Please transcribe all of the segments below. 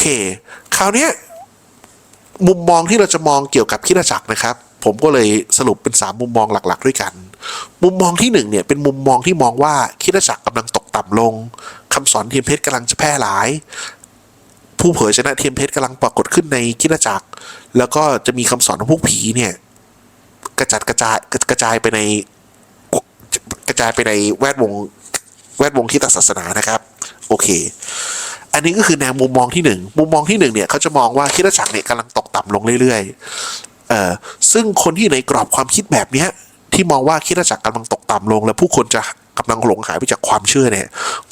เค คราวนี้มุมมองที่เราจะมองเกี่ยวกับคริดจักรนะครับ ผมก็เลยสรุปเป็นสามมุมมองหลักๆ ด้วยกัน มุมมองที่หนึ่งเนี่ยเป็นมุมมองที่มองว่าคริดจักรกำลังตกต่ำลงคำสอนเทียมเพชรกำลังจะแพร่หลาย ผู้เผยชนะเทียมเพชรกำลังปรากฏขึ้นในคริดจักร แล้วก็จะมีคำสอนของพวกผีเนี่ยกระจัดกระจายกระจายไปในกระจายไปในแวดวงแวดวงที่ตศาสนานะครับ โอเค อันนี้ก็คือแนวมุมมองที่หนึ่งมุมมองที่หนึ่งเนี่ยเขาจะมองว่าคิดจักรเนี่ยกำลังตกต่ำลงเรื่อยๆเอ่อซึ่งคนที่อยู่ในกรอบความคิดแบบเนี้ยที่มองว่าคิดจักรกำลังตกต่ำลง และผู้คนจะกำลังหลงหายไปจากความเชื่อเนี่ย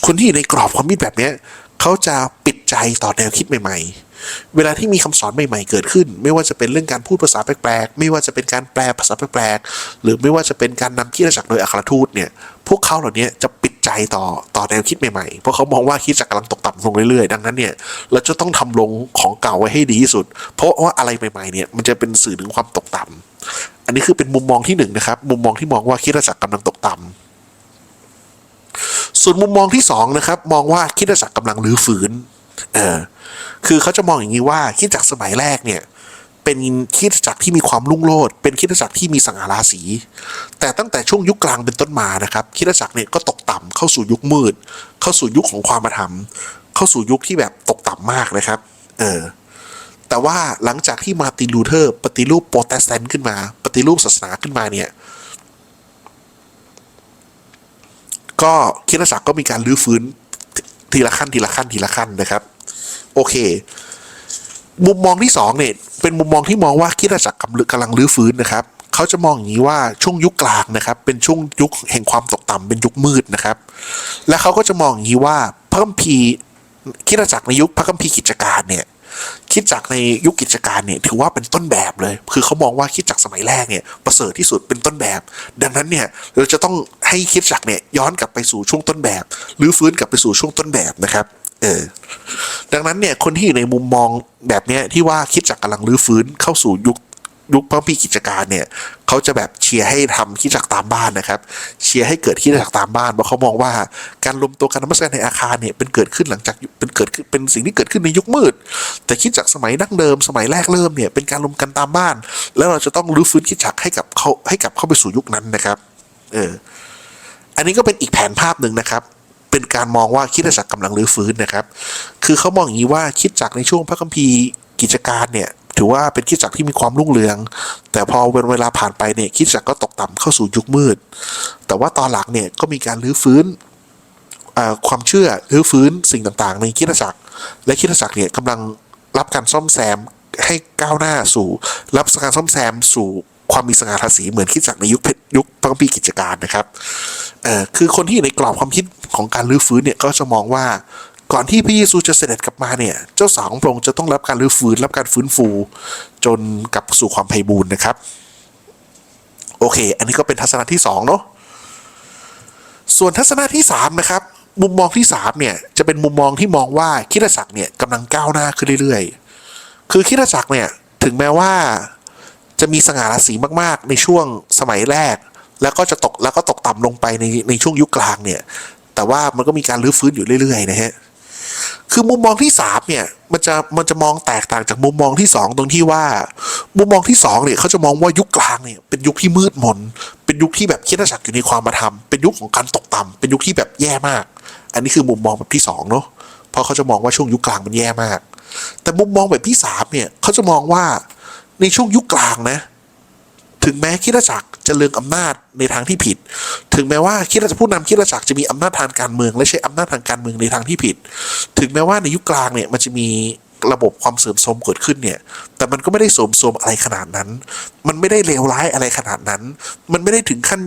คนที่อยู่ในกรอบความคิดแบบเนี้ยเขาจะปิดใจต่อแนวคิดใหม่ ๆเวลาที่มีคำสอนใหม่ๆเกิดขึ้น ไม่ว่าจะเป็นเรื่องการพูดภาษาแปลกๆ ไม่ว่าจะเป็นการแปลภาษาแปลกๆ หรือไม่ว่าจะเป็นการนำคริดจักโดยอัครทูตเนี่ย พวกเขาเหล่านี้จะ ใจต่อต่อแนวคิดใหม่ๆ เพราะเขามองว่าคิดจักรกำลังตกต่ำลงเรื่อยๆ ดังนั้นเนี่ยเราจะต้องทำลงของเก่าไว้ให้ดีที่สุด เพราะว่าอะไรใหม่ๆเนี่ยมันจะเป็นสื่อถึงความตกต่ำอันนี้คือเป็นมุมมองที่หนึ่งนะครับ มุมมองที่มองว่าคิดจักรกำลังตกต่ำส่วนมุมมองที่สองนะครับ มองว่าคิดจักรกำลังรื้อฟื้นเออคือเขาจะมองอย่างนี้ว่าคิดจักรสมัยแรกเนี่ย เป็นคิดจักรที่มีความรุ่งโรจน์เป็นคิดจักรที่มีสัง่าราศีแต่ตั้งแต่ช่วงยุคกลางเป็นต้นมานะครับคิดจักรเนี่ยก็ตกต่ำเข้าสู่ยุคมืด เข้าสู่ยุคของความมาธรรม เข้าสู่ยุคที่แบบตกต่ำมากนะครับเออแต่ว่าหลังจากที่มาตินลูเทอร์ ปฏิรูปโปรเตสแตนต์ขึ้นมา ปฏิรูปศาสนาขึ้นมาเนี่ยก็คิดจักรก็มีการรื้อฟื้นทีละขั้นทีละขั้นทีละขั้นนะครับ โอเค มุมมองที่สองเนี่ยเป็นมุมมองที่มองว่าคิดจักรกำลังกำลังรื้อฟื้นนะครับเขาจะมองอย่างนี้ว่าช่วงยุคกลางนะครับ เป็นช่วงยุคแห่งความตกต่ำเป็นยุคมืดนะครับ และเขาก็จะมองอย่างนี้ว่าพระคัมภีร์คิดจักรในยุคพระคัมภีร์กิจการเนี่ยคิดจักรในยุคกิจการเนี่ยถือว่าเป็นต้นแบบเลย คือเขามองว่าคิดจักรสมัยแรกเนี่ยประเสริฐที่สุดเป็นต้นแบบ ดังนั้นเนี่ยเราจะต้องให้คิดจักรเนี่ยย้อนกลับไปสู่ช่วงต้นแบบ หรือฟื้นกลับไปสู่ช่วงต้นแบบนะครับ เออ ดังนั้นเนี่ยคนที่อยู่ในมุมมองแบบเนี้ยที่ว่าคิดจากกำลังรื้อฟื้นเข้าสู่ยุคยุคพระพีกิจการเนี่ยเขาจะแบบเชียร์ให้ทำคิดจักรตามบ้านนะครับ เชียร์ให้เกิดคิดจักรตามบ้านเพราะเขามองว่าการรวมตัวกันนมัสการในอาคารเนี่ยเป็นเกิดขึ้นหลังจากเป็นเกิดขึ้นเป็นสิ่งที่เกิดขึ้นในยุคมืด แต่คิดจักรสมัยดั้งเดิมสมัยแรกเริ่มเนี่ยเป็นการรวมกันตามบ้าน แล้วเราจะต้องรื้อฟื้นคิดจักรให้กับเขาให้กับเข้าไปสู่ยุคนั้นนะครับ เออ อันนี้ก็เป็นอีกแผนภาพหนึ่งนะครับ เป็นการมองว่าคิดจักรกำลังรื้อฟื้นนะครับ คือเขามองอย่างนี้ว่าคิดจักรในช่วงพระคัมภีร์กิจการเนี่ยถือว่าเป็นคิดจักรที่มีความรุ่งเรือง แต่พอเวลาผ่านไปเนี่ยคิดจักรก็ตกต่ำเข้าสู่ยุคมืด แต่ว่าตอนหลังเนี่ยก็มีการรื้อฟื้นความเชื่อรื้อฟื้นสิ่งต่างๆ ในคิดจักร และคิดจักรเนี่ยกำลังรับการซ่อมแซมให้ก้าวหน้าสู่ รับการซ่อมแซมสู่ ความมีสง่าราศีเหมือนคิดจักรในยุคเพชรยุคพระคัมภีร์กิจการนะครับเอ่อคือคนที่อยู่ในกรอบความคิดของการรื้อฟื้นเนี่ยก็จะมองว่าก่อนที่พระเยซูจะเสด็จกลับมาเนี่ย เจ้าสาวของพระองค์จะต้องรับการรื้อฟื้นรับการฟื้นฟู จนกลับสู่ความไพบูรณ์นะครับ โอเค อันนี้ก็เป็นทัศนะที่สองเนาะส่วนทัศนะที่สามนะครับ มุมมองที่สามเนี่ยจะเป็นมุมมองที่มองว่าคริดจักรเนี่ยกำลังก้าวหน้าขึ้นเรื่อยๆ คือคริดจักรเนี่ยถึงแม้ว่า จะมีสง่าราศีมากๆ ในช่วงสมัยแรก แล้วก็จะตกแล้วก็ตกต่ำลงไปในในช่วงยุคกลางเนี่ย แต่ว่ามันก็มีการรื้อฟื้นอยู่เรื่อยๆนะฮะคือมุมมองที่สามเนี่ยมันจะมันจะมองแตกต่างจากมุมมองที่สองตรงที่ว่า มุมมองที่สองเนี่ยเขาจะมองว่ายุคกลางเนี่ยเป็นยุคที่มืดมน เป็นยุคที่แบบคิดจักรอยู่ในความมาทำเป็นยุคของการตกต่ำเป็นยุคที่แบบแย่มาก อันนี้คือมุมมองแบบที่สองเนาะเพราะเขาจะมองว่าช่วงยุคกลางมันแย่มาก แต่มุมมองแบบที่สามเนี่ยเขาจะมองว่า ในช่วงยุคกลางนะ ถึงแม้คริดจักรจะเลืองอำนาจในทางที่ผิด ถึงแม้ว่าคริดจักรผู้นำคริดจักรจะมีอำนาจทางการเมือง และใช้อำนาจทางการเมืองในทางที่ผิด ถึงแม้ว่าในยุคกลางเนี่ยมันจะมีระบบความเสื่อมโทรมเกิดขึ้นเนี่ย แต่มันก็ไม่ได้โสมโทรมอะไรขนาดนั้น มันไม่ได้เลวร้ายอะไรขนาดนั้น มันไม่ได้ถึงขั้น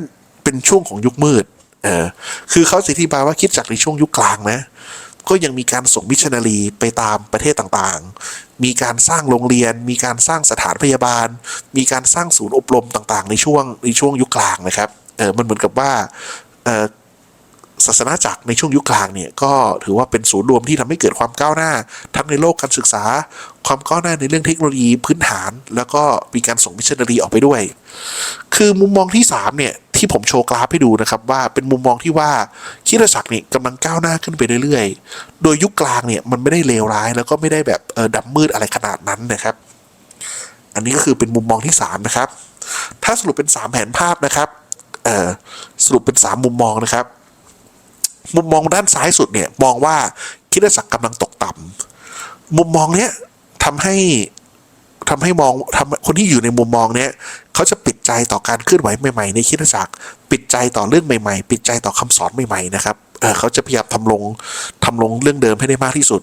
เป็นช่วงของยุคมืด เออ คือเขาสิทธิบายว่าคริดจักรในช่วงยุคกลางนะ ก็ยังมีการส่งมิชชันนารีไปตามประเทศต่างๆ มีการสร้างโรงเรียน มีการสร้างสถานพยาบาล มีการสร้างศูนย์อบรมต่างๆ ในช่วงในช่วงยุคกลางนะครับ เออมันเหมือนกับว่าเออศาสนาจักรในช่วงยุคกลางเนี่ยก็ถือว่าเป็นศูนย์รวมที่ทำให้เกิดความก้าวหน้า ทั้งในโลกการศึกษา ความก้าวหน้าในเรื่องเทคโนโลยีพื้นฐาน แล้วก็มีการส่งมิชชันนารีออกไปด้วย คือมุมมองที่สามเนี่ย ที่ผมโชว์กราฟให้ดูนะครับว่าเป็นมุมมองที่ว่าคิดจักรเนี่กำลังก้าวหน้าขึ้นไปเรื่อยๆ โดยยุคกลางเนี่ยมันไม่ได้เลวร้าย แล้วก็ไม่ได้แบบเออดำมืดอะไรขนาดนั้นนะครับ อันนี้ก็คือเป็นมุมมองที่สามนะครับ ถ้าสรุปเป็นสามแผนภาพนะครับเออสรุปเป็นสามมุมมองนะครับ มุมมองด้านซ้ายสุดเนี่ยมองว่าคิดจักรกำลังตกต่ำมุมมองเนี้ยทำให้ ทำให้มองทำคนที่อยู่ในมุมมองเนี้ยเขาจะปิดใจต่อการเคลื่อนไหวใหม่ๆ ในคิดจักรปิดใจต่อเรื่องใหม่ๆ ปิดใจต่อคำสอนใหม่ๆนะครับเเขาจะพยายามทำลงทำลงเรื่องเดิมให้ได้มากที่สุด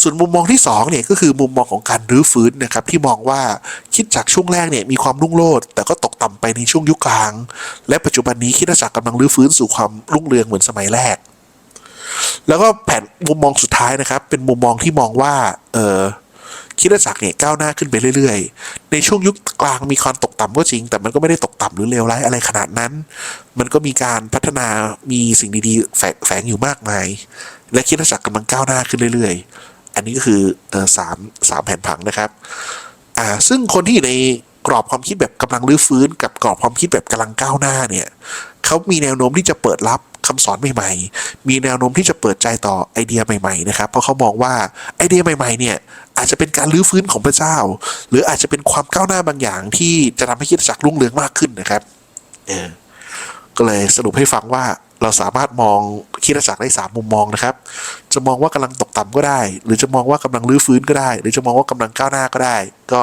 ส่วนมุมมองที่สองเนี่ยก็คือมุมมองของการรื้อฟื้นนะครับที่มองว่าคิดจากช่วงแรกเนี่ยมีความรุ่งโรจน์แต่ก็ตกต่ำไปในช่วงยุคกลาง และปัจจุบันนี้คิดจักรกำลังรื้อฟื้นสู่ความรุ่งเรืองเหมือนสมัยแรก แล้วก็แผนมุมมองสุดท้ายนะครับ เป็นมุมมองที่มองว่าเออ คิดจักรเนี่ยก้าวหน้าขึ้นไปเรื่อย ๆ ในช่วงยุคกลางมีความตกต่ำก็จริง แต่มันก็ไม่ได้ตกต่ำหรือเลวร้ายอะไรขนาดนั้น มันก็มีการพัฒนามีสิ่งดีๆ แฝงแฝงอยู่มากมาย และคิดจักรกำลังก้าวหน้าขึ้นเรื่อย ๆ อันนี้ก็คือสามสามแผนผังนะครับอ่าซึ่งคนที่อยู่ในกรอบความคิดแบบกำลังรื้อฟื้น กับกรอบความคิดแบบกำลังก้าวหน้าเนี่ยเขามีแนวโน้มที่จะเปิดรับ คำสอนใหม่ๆ มีแนวโน้มที่จะเปิดใจต่อไอเดียใหม่ๆนะครับ เพราะเขามองว่าไอเดียใหม่ๆเนี่ยอาจจะเป็นการรื้อฟื้นของพระเจ้า หรืออาจจะเป็นความก้าวหน้าบางอย่างที่จะทำให้คิดจักรุ่งเรืองมากขึ้นนะครับเออก็เลยสรุปให้ฟังว่าเราสามารถมองคิดจักรได้สามมุมมองนะครับ จะมองว่ากำลังตกต่ำก็ได้ หรือจะมองว่ากำลังรื้อฟื้นก็ได้ หรือจะมองว่ากำลังก้าวหน้าก็ได้ ก็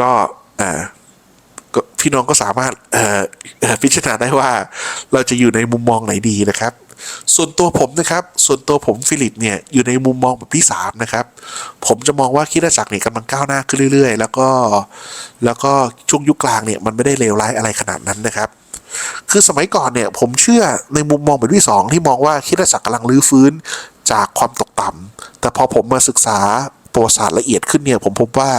ก็อ่า พี่น้องก็สามารถพิจารณาได้ว่าเราจะอยู่ในมุมมองไหนดีนะครับ ส่วนตัวผมนะครับ ส่วนตัวผมฟิลิปเนี่ยอยู่ในมุมมองแบบที่สามนะครับ ผมจะมองว่าคิดจักรเนี่ยกำลังก้าวหน้าขึ้นเรื่อย ๆ แล้วก็แล้วก็ช่วงยุคกลางเนี่ยมันไม่ได้เลวร้ายอะไรขนาดนั้นนะครับคือสมัยก่อนเนี่ยผมเชื่อในมุมมองแบบที่สองที่มองว่าคิดจักรกำลังรื้อฟื้นจากความตกต่ำแต่พอผมมาศึกษา ประวัติศาสตร์ละเอียดขึ้นเนี่ยผมพบว่า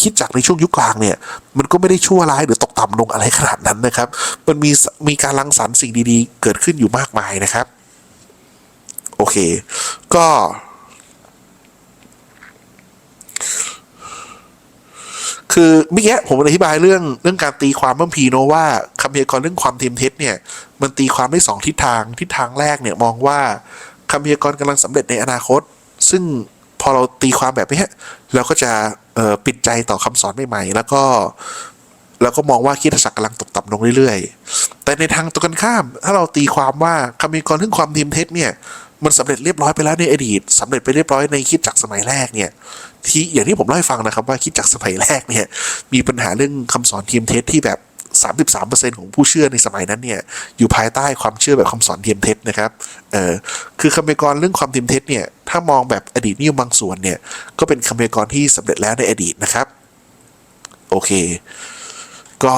คิดจักในช่วงยุคกลางเนี่ยมันก็ไม่ได้ชั่วร้ายหรือตกต่ำลงอะไรขนาดนั้นนะครับ มันมีมีการรังสรรค์สิ่งดีๆ เกิดขึ้นอยู่มากมายนะครับ โอเค ก็คือเมื่อกี้ผมอธิบายเรื่องเรื่องการตีความบัมพีโนว่าคำพยากรณ์เรื่องความเทียมเท็จเนี่ยมันตีความได้สองทิศทางทิศทางแรกเนี่ยมองว่าคำพยากรณ์กำลังสำเร็จในอนาคต ซึ่ง พอเราตีความแบบนี้เราก็จะปิดใจต่อคำสอนใหม่ๆ แล้วก็แล้วก็มองว่าคิดจักรกำลังตกต่ำลงเรื่อยๆ แต่ในทางตรงกันข้าม ถ้าเราตีความว่าคำพยากรเรื่องความเทียมเท็จเนี่ยมันสำเร็จเรียบร้อยไปแล้วในอดีตสำเร็จไปเรียบร้อยในคิดจักรสมัยแรกเนี่ยที่อย่างที่ผมเล่าให้ฟังนะครับว่าคิดจักรสมัยแรกเนี่ยมีปัญหาเรื่องคำสอนเทียมเท็จที่แบบ 33%ของผู้เชื่อในสมัยนั้นเนี่ยอยู่ภายใต้ความเชื่อแบบคำสอนเทียมเท็จนะครับเออคือคำพยากรณ์เรื่องความเทียมเท็จเนี่ยถ้ามองแบบอดีตนิยมบางส่วนเนี่ยก็เป็นคำพยากรณ์ที่สำเร็จแล้วในอดีตนะครับโอเค ก็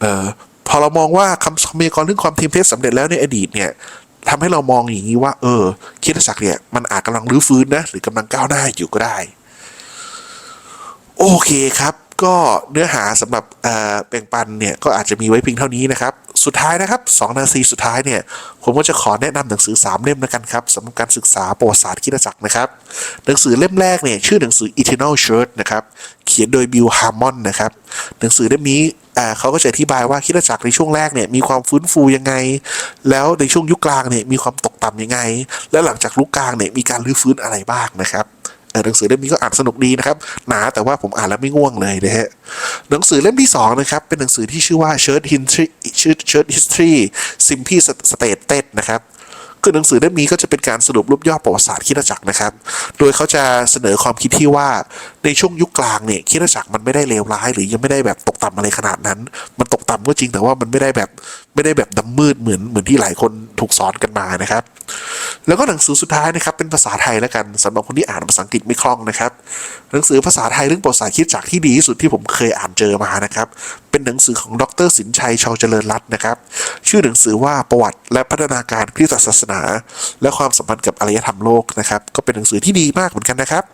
เออพอเรามองว่าคำคำพยากรณ์เรื่องความเทียมเท็จสำเร็จแล้วในอดีตเนี่ยทำให้เรามองอย่างนี้ว่า เออคิดจักรเนี่ยมันอาจกำลังรื้อฟื้นนะหรือกำลังก้าวหน้าอยู่ก็ได้ โอเคครับ ก็เนื้อหาสำหรับแบ่งปันเนี่ยก็อาจจะมีไว้เพียงเท่านี้นะครับ สุดท้ายนะครับสองนาทีสุดท้ายเนี่ยผมก็จะขอแนะนำหนังสือสามเล่มแล้วกันครับสำหรับการศึกษาประวัติศาสตร์คิดจักรนะครับ หนังสือเล่มแรกเนี่ยชื่อหนังสือ Eternal Church นะครับเขียนโดยบิลฮาร์มอนนะครับหนังสือเล่มนี้เขาก็จะอธิบายว่าคิดจักรในช่วงแรกเนี่ยมีความฟื้นฟูยังไง แล้วในช่วงยุคกลางเนี่ยมีความตกต่ำยังไง แล้วหลังจากยุคกลางเนี่ยมีการรื้อฟื้นอะไรบ้างนะครับ หนังสือเล่มนี้ก็อ่านสนุกดีนะครับหนาแต่ว่าผมอ่านแล้วไม่ง่วงเลยนะฮะหนังสือเล่มที่สองนะครับเป็นหนังสือที่ชื่อว่า Church History Church History Simply Stated นะครับคือหนังสือเล่มนี้ก็จะเป็นการสรุปรูปย่อประวัติศาสตร์คิดจักรนะครับ โดยเขาจะเสนอความคิดที่ว่าในช่วงยุคกลางเนี่ยคิดจักรมันไม่ได้เลวร้าย หรือยังไม่ได้แบบตกต่ำอะไรขนาดนั้น มันตกต่ำก็จริงแต่ว่ามันไม่ได้แบบไม่ได้แบบดำมืดเหมือนเหมือนที่หลายคนถูกสอนกันมานะครับ แล้วก็หนังสือสุดท้ายนะครับ เป็นภาษาไทยแล้วกันสำหรับคนที่อ่านภาษาอังกฤษไม่คล่องนะครับ หนังสือภาษาไทยเรื่องประวัติศาสตร์คิดจักที่ดีที่สุดที่ผมเคยอ่านเจอมานะครับ เป็นหนังสือของดรสินชัยชาวเจริญรัตน์นะครับ ชื่อหนังสือว่าประวัติและพัฒนาการคริสตศาสนา และความสัมพันธ์กับอารยธรรมโลกนะครับ ก็เป็นหนังสือที่ดีมากเหมือนกันนะครับ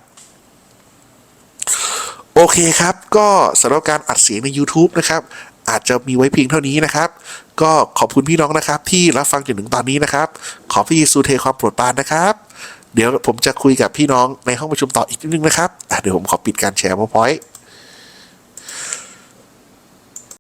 โอเคครับ ก็สำหรับการอัดเสียงใน YouTube นะครับ อาจจะมีไว้เพียงเท่านี้นะครับ ก็ขอบคุณพี่น้องนะครับ ที่รับฟังจนถึงตอนนี้นะครับ ขอพี่ซูเทความโปรดปรานนะครับ เดี๋ยวผมจะคุยกับพี่น้องในห้องประชุมต่ออีกนิดนึงนะครับเดี๋ยวผมขอปิดการแชร์พอยต์